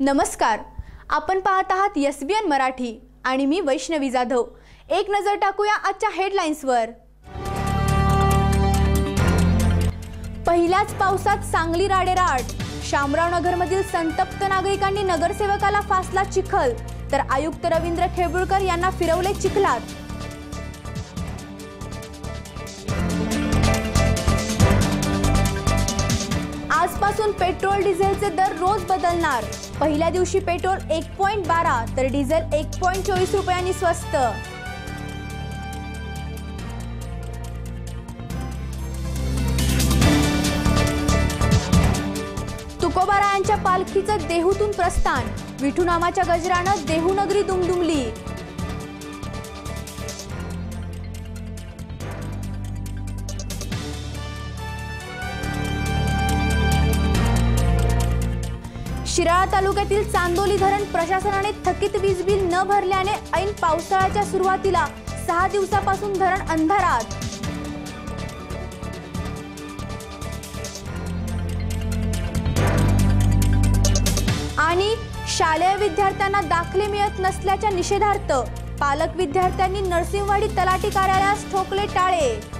नमस्कार. आपण पाहत आहात एस बी एन मराठी आणि मी वैष्णवी जाधव. एक नजर टाकूया आजच्या हेडलाईन्सवर पहिल्याच पावसात सांगली राडेराट शामराव नगरमधील संतप्त नागरिकांनी नगरसेवकाला फासला चिखल. तर आयुक्त रवींद्र खेळबुळकर यांना फिरवले चिखलात. उद्यापासून पेट्रोल डिझेलचे दर रोज बदलणार. पहिल्या दिवशी पेट्रोल एक पॉईंट बारा तर डिझेल एक पॉईंट चोवीस रुपयांनी स्वस्त. तुकोबारायांच्या पालखीचं देहूतून प्रस्थान. विठू नामाच्या गजरानं देहूनगरी दुमदुमली. शिराळा तालुक्यातील चांदोली धरण प्रशासनाने थकीत वीज बिल न भरल्याने ऐन पावसाळ्याच्या सुरुवातीला सहा दिवसापासून धरण अंधारात. आणि शालेय विद्यार्थ्यांना दाखले मिळत नसल्याच्या निषेधार्थ पालक विद्यार्थ्यांनी नरसिंहवाडी तलाठी कार्यालयास ठोकले टाळे.